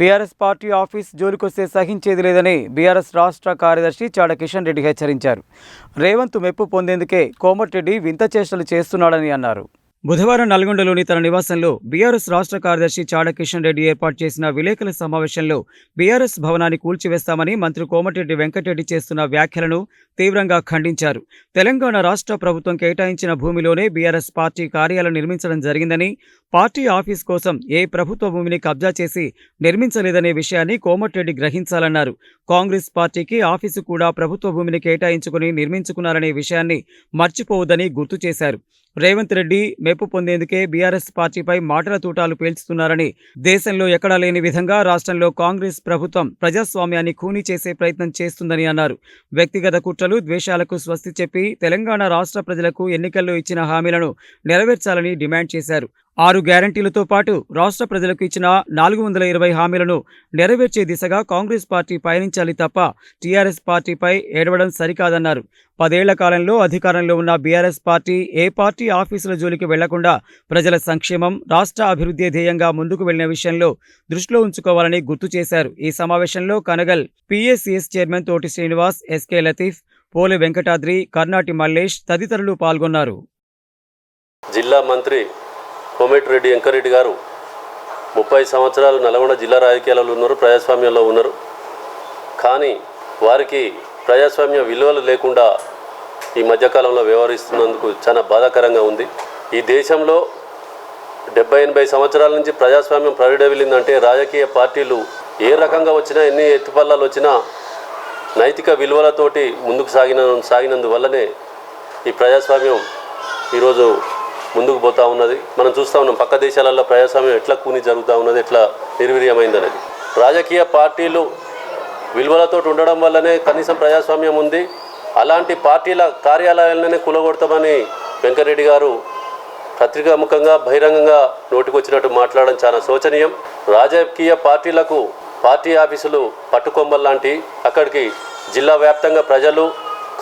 BRS party office జోలికొస్తే సహించేది లేదని BRS రాష్ట్ర కార్యదర్శి చాడ కిషన్ రెడ్డి హెచ్చరించారు. రేవంత్ మెప్పు పొందేందుకే కోమటిరెడ్డి వింత చేష్టలు చేస్తున్నాడని అన్నారు. బుధవారం నల్గొండలోని తన నివాసంలో బీఆర్ఎస్ రాష్ట్ర కార్యదర్శి చాడ కిషన్ రెడ్డి ఏర్పాటు చేసిన విలేకరుల సమావేశంలో బీఆర్ఎస్ భవనాన్ని కూల్చివేస్తామని మంత్రి కోమటిరెడ్డి వెంకటరెడ్డి చేస్తున్న వ్యాఖ్యలను తీవ్రంగా ఖండించారు. తెలంగాణ రాష్ట్ర ప్రభుత్వం కేటాయించిన భూమిలోనే బీఆర్ఎస్ పార్టీ కార్యాలయం నిర్మించడం జరిగిందని పార్టీ ఆఫీస్ కోసం ఏ ప్రభుత్వ భూమిని కబ్జా చేసి నిర్మించలేదనే విషయాన్ని కోమటిరెడ్డి గ్రహించాలన్నారు. కాంగ్రెస్ పార్టీకి ఆఫీసు కూడా ప్రభుత్వ భూమిని కేటాయించుకుని నిర్మించుకున్నారనే విషయాన్ని మర్చిపోవద్దని గుర్తు చేశారు. రేవంత్ రెడ్డి మెప్పు పొందేందుకే బీఆర్ఎస్ పార్టీపై మాటల తూటాలు పేల్చుతున్నారని దేశంలో ఎక్కడా లేని విధంగా రాష్ట్రంలో కాంగ్రెస్ ప్రభుత్వం ప్రజాస్వామ్యాన్ని ఖూనీ చేసే ప్రయత్నం చేస్తుందని అన్నారు. వ్యక్తిగత కుట్రలు ద్వేషాలకు స్వస్తి చెప్పి తెలంగాణ రాష్ట్ర ప్రజలకు ఎన్నికల్లో ఇచ్చిన హామీలను నెరవేర్చాలని డిమాండ్ చేశారు. ఆరు గ్యారంటీలతో పాటు రాష్ట్ర ప్రజలకు ఇచ్చిన నాలుగు వందల ఇరవై హామీలను నెరవేర్చే దిశగా కాంగ్రెస్ పార్టీ పయనించాలి తప్ప టీఆర్ఎస్ పార్టీపై ఏడవడం సరికాదన్నారు. పదేళ్ళ కాలంలో అధికారంలో ఉన్న బీఆర్ఎస్ పార్టీ ఏ పార్టీ ఆఫీసుల జోలికి వెళ్ళకుండా ప్రజల సంక్షేమం రాష్ట్ర అభివృద్ధి ధ్యేయంగా ముందుకు వెళ్ళిన విషయంలో దృష్టిలో ఉంచుకోవాలని గుర్తు చేశారు. ఈ సమావేశంలో Kanagal PSCS chairman Thoti Srinivas SK Latif Pole Venkatadri Karnati Mallesh తదితరులు పాల్గొన్నారు. జిల్లా మంత్రి కోమటిరెడ్డి వెంకరెడ్డి గారు ముప్పై సంవత్సరాలు నల్గొండ జిల్లా రాజకీయాలలో ఉన్నారు ప్రజాస్వామ్యంలో ఉన్నారు. కానీ వారికి ప్రజాస్వామ్య విలువలు లేకుండా ఈ మధ్యకాలంలో వ్యవహరిస్తున్నందుకు చాలా బాధాకరంగా ఉంది. ఈ దేశంలో డెబ్బై ఎనభై సంవత్సరాల నుంచి ప్రజాస్వామ్యం ప్రవిడవిల్లిందంటే రాజకీయ పార్టీలు ఏ రకంగా వచ్చినా ఎన్ని ఎత్తుపల్లాలు వచ్చినా నైతిక విలువలతోటి ముందుకు సాగిన సాగినందువల్లనే ఈ ప్రజాస్వామ్యం ఈరోజు ముందుకు పోతా ఉన్నది. మనం చూస్తూ ఉన్నాం పక్క దేశాలలో ప్రజాస్వామ్యం ఎట్లా కూని జరుగుతూ ఉన్నది ఎట్లా నిర్వీర్యమైంది అనేది రాజకీయ పార్టీలు విలువలతో ఉండడం వల్లనే కనీసం ప్రజాస్వామ్యం ఉంది. అలాంటి పార్టీల కార్యాలయాలనే కులగొడతామని వెంకరెడ్డి గారు పత్రికాముఖంగా బహిరంగంగా నోటికొచ్చినట్టు మాట్లాడడం చాలా శోచనీయం. రాజకీయ పార్టీలకు పార్టీ ఆఫీసులు పట్టుకొమ్మల్ లాంటి అక్కడికి జిల్లా వ్యాప్తంగా ప్రజలు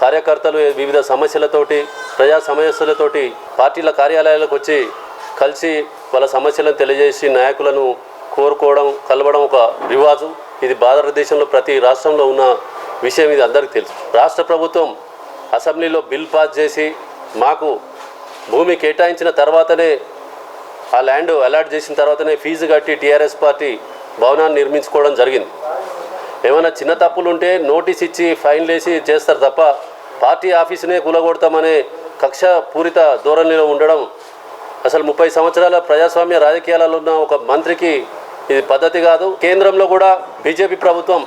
కార్యకర్తలు వివిధ సమస్యలతోటి ప్రజా సమస్యలతోటి పార్టీల కార్యాలయాలకు వచ్చి కలిసి వాళ్ళ సమస్యలను తెలియజేసి నాయకులను కోరుకోవడం కలవడం ఒక రివాజు. ఇది భారతదేశంలో ప్రతి రాష్ట్రంలో ఉన్న విషయం ఇది అందరికీ తెలుసు. రాష్ట్ర ప్రభుత్వం అసెంబ్లీలో బిల్ పాస్ చేసి మాకు భూమి కేటాయించిన తర్వాతనే ఆ ల్యాండ్ అలాట్ చేసిన తర్వాతనే ఫీజు కట్టి టీఆర్ఎస్ పార్టీ భవనాన్ని నిర్మించుకోవడం జరిగింది. ఏమైనా చిన్న తప్పులు ఉంటే నోటీస్ ఇచ్చి ఫైన్ వేసి చేస్తారు తప్ప పార్టీ ఆఫీసునే కూలగొడతామనే కక్ష పూరిత ధోరణిలో ఉండడం అసలు ముప్పై సంవత్సరాల ప్రజాస్వామ్య రాజకీయాలలో ఉన్న ఒక మంత్రికి ఇది పద్ధతి కాదు. కేంద్రంలో కూడా బీజేపీ ప్రభుత్వం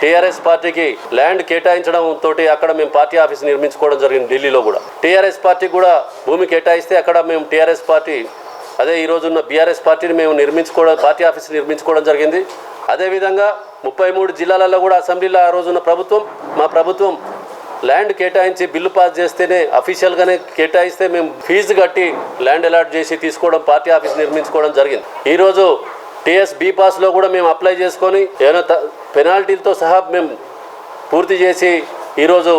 టీఆర్ఎస్ పార్టీకి ల్యాండ్ కేటాయించడం తోటి అక్కడ మేము పార్టీ ఆఫీస్ నిర్మించుకోవడం జరిగింది ఢిల్లీలో కూడా. టీఆర్ఎస్ పార్టీ కూడా భూమి కేటాయిస్తే అక్కడ మేము టీఆర్ఎస్ పార్టీ అదే ఈ రోజున్న బీఆర్ఎస్ పార్టీని మేము నిర్మించుకోవడం పార్టీ ఆఫీస్ నిర్మించుకోవడం జరిగింది. అదేవిధంగా ముప్పై మూడు జిల్లాలలో కూడా అసెంబ్లీలో ఆ రోజున్న ప్రభుత్వం మా ప్రభుత్వం ల్యాండ్ కేటాయించి బిల్లు పాస్ చేస్తేనే అఫీషియల్గానే కేటాయిస్తే మేము ఫీజు కట్టి ల్యాండ్ అలాట్ చేసి తీసుకోవడం పార్టీ ఆఫీస్ నిర్మించుకోవడం జరిగింది. ఈరోజు టీఎస్ బీ పాస్లో కూడా మేము అప్లై చేసుకొని ఏమైనా త- పెనాల్టీలతో సహా మేము పూర్తి చేసి ఈరోజు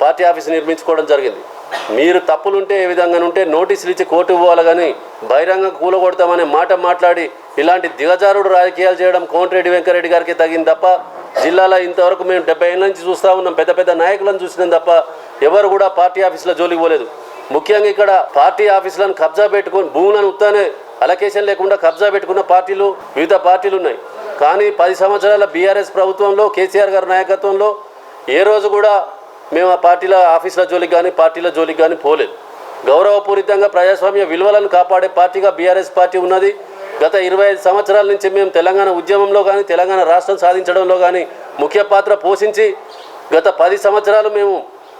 పార్టీ ఆఫీస్ నిర్మించుకోవడం జరిగింది. మీరు తప్పులుంటే ఏ విధంగా ఉంటే నోటీసులు ఇచ్చి కోర్టు పోవాలి కానీ బహిరంగ కూలగొడతామనే మాట మాట్లాడి ఇలాంటి దిగజారుడు రాజకీయాలు చేయడం కోమటిరెడ్డి వెంకరెడ్డి గారికి తగింది తప్ప జిల్లాలో ఇంతవరకు మేము డెబ్బై ఏళ్ళ నుంచి చూస్తూ ఉన్నాం. పెద్ద పెద్ద నాయకులను చూసినాం తప్ప ఎవరు కూడా పార్టీ ఆఫీసులో జోలికి పోలేదు. ముఖ్యంగా ఇక్కడ పార్టీ ఆఫీసులను కబ్జా పెట్టుకుని భూములను ఉత్తానే అలకేషన్ లేకుండా కబ్జా పెట్టుకున్న పార్టీలు వివిధ పార్టీలు ఉన్నాయి. కానీ పది సంవత్సరాల బీఆర్ఎస్ ప్రభుత్వంలో కేసీఆర్ గారి నాయకత్వంలో ఏ రోజు కూడా మేము ఆ పార్టీల ఆఫీసుల జోలికి కానీ పార్టీల జోలికి కానీ పోలేదు. గౌరవపూరితంగా ప్రజాస్వామ్య విలువలను కాపాడే పార్టీగా బీఆర్ఎస్ పార్టీ ఉన్నది. గత ఇరవై ఐదు సంవత్సరాల నుంచి మేము తెలంగాణ ఉద్యమంలో కానీ తెలంగాణ రాష్ట్రం సాధించడంలో కానీ ముఖ్య పాత్ర పోషించి గత పది సంవత్సరాలు మేము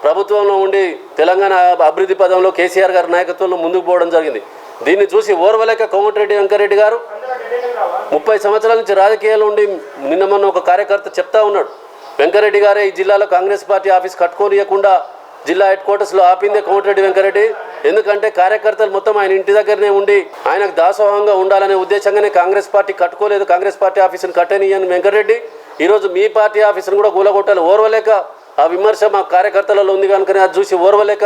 ప్రభుత్వంలో ఉండి తెలంగాణ అభివృద్ధి పదంలో కేసీఆర్ గారి నాయకత్వంలో ముందుకు పోవడం జరిగింది. దీన్ని చూసి ఓర్వలేక కోమటిరెడ్డి వెంకరెడ్డి గారు ముప్పై సంవత్సరాల నుంచి రాజకీయాలు ఉండి నిన్న మొన్న ఒక కార్యకర్త చెప్తా ఉన్నాడు. వెంకరెడ్డి గారే ఈ జిల్లాలో కాంగ్రెస్ పార్టీ ఆఫీస్ కట్టుకోనియకుండా జిల్లా హెడ్ క్వార్టర్స్లో ఆపిందే కోమటిరెడ్డి వెంకరెడ్డి. ఎందుకంటే కార్యకర్తలు మొత్తం ఆయన ఇంటి దగ్గరనే ఉండి ఆయనకు దాసోహంగా ఉండాలనే ఉద్దేశంగానే కాంగ్రెస్ పార్టీ కట్టుకోలేదు. కాంగ్రెస్ పార్టీ ఆఫీసును కట్టనియని వెంకరెడ్డి. ఈరోజు మీ పార్టీ ఆఫీసును కూడా కూలగొట్టాలి. ఓర్వలేక ఆ విమర్శ మా కార్యకర్తలలో ఉంది కనుకనే అది చూసి ఓర్వలేక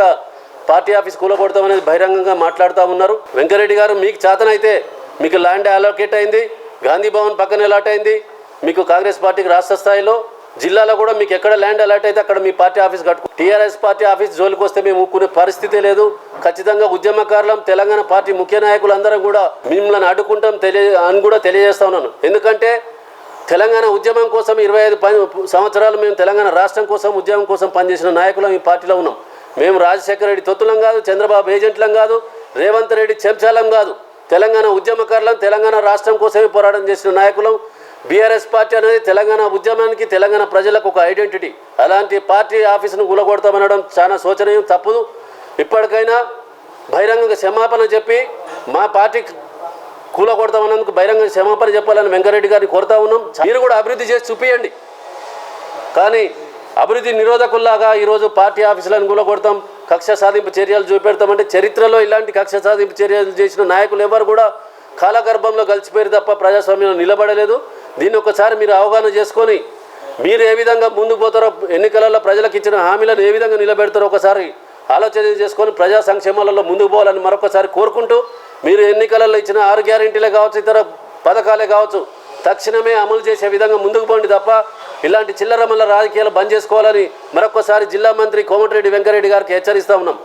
పార్టీ ఆఫీస్ కూలగొడతామనేది బహిరంగంగా మాట్లాడుతూ ఉన్నారు. వెంకరెడ్డి గారు మీకు చేతనైతే మీకు ల్యాండ్ అలోకేట్ అయింది. గాంధీ భవన్ పక్కన అలాట్ అయింది. మీకు కాంగ్రెస్ పార్టీకి రాష్ట్ర స్థాయిలో జిల్లాలో కూడా మీకు ఎక్కడ ల్యాండ్ అలాట్ అయితే అక్కడ మీ పార్టీ ఆఫీస్ కట్టుకో టీఆర్ఎస్ పార్టీ ఆఫీస్ జోలికి వస్తే మేము ఊక్కునే పరిస్థితి లేదు. ఖచ్చితంగా ఉద్యమకారులం తెలంగాణ పార్టీ ముఖ్య నాయకులందరం కూడా మిమ్మల్ని అడ్డుకుంటాం తెలియ అని కూడా తెలియజేస్తా ఉన్నాను. ఎందుకంటే తెలంగాణ ఉద్యమం కోసం ఇరవై ఐదు పని సంవత్సరాలు మేము తెలంగాణ రాష్ట్రం కోసం ఉద్యమం కోసం పనిచేసిన నాయకులం ఈ పార్టీలో ఉన్నాం. మేము రాజశేఖర రెడ్డి తొత్తులం కాదు చంద్రబాబు ఏజెంట్లం కాదు రేవంత్ రెడ్డి చెంచాలం కాదు. తెలంగాణ ఉద్యమకారులం తెలంగాణ రాష్ట్రం కోసమే పోరాటం చేసిన నాయకులం బీఆర్ఎస్ పార్టీ అనేది తెలంగాణ ఉద్యమానికి తెలంగాణ ప్రజలకు ఒక ఐడెంటిటీ అలాంటి పార్టీ ఆఫీసును గులగొడతామనడం చాలా శోచనీయం తప్పదు. ఇప్పటికైనా బహిరంగ క్షమాపణ చెప్పి మా పార్టీ కూలగొడతామన్నందుకు బహిరంగ క్షమాపణ చెప్పాలని వెంకరెడ్డి గారిని కోరుతా ఉన్నాం. మీరు కూడా అభివృద్ధి చేసి చూపియండి. కానీ అభివృద్ధి నిరోధకుల్లాగా ఈరోజు పార్టీ ఆఫీసులను కూలగొడతాం కక్ష సాధింపు చర్యలు చూపెడతామంటే చరిత్రలో ఇలాంటి కక్ష సాధింపు చర్యలు చేసిన నాయకులు ఎవరు కూడా కాలగర్భంలో కలిసిపోయారు తప్ప ప్రజాస్వామ్యంలో నిలబడలేదు. దీన్ని ఒకసారి మీరు అవగాహన చేసుకొని మీరు ఏ విధంగా ముందుకు పోతారో ఎన్నికలలో ప్రజలకు ఇచ్చిన హామీలను ఏ విధంగా నిలబెడతారో ఒకసారి ఆలోచన చేసుకొని ప్రజా సంక్షేమాలలో ముందుకు పోవాలని మరొకసారి కోరుకుంటూ మీరు ఎన్నికలలో ఇచ్చిన ఆరు గ్యారెంటీలే కావచ్చు ఇతర పథకాలే కావచ్చు తక్షణమే అమలు చేసే విధంగా ముందుకు పోండి తప్ప ఇలాంటి చిల్లరమల్ల రాజకీయాలు బంద్ చేసుకోవాలని మరొకసారి జిల్లా మంత్రి కోమటిరెడ్డి వెంకరెడ్డి గారికి హెచ్చరిస్తా ఉన్నాం.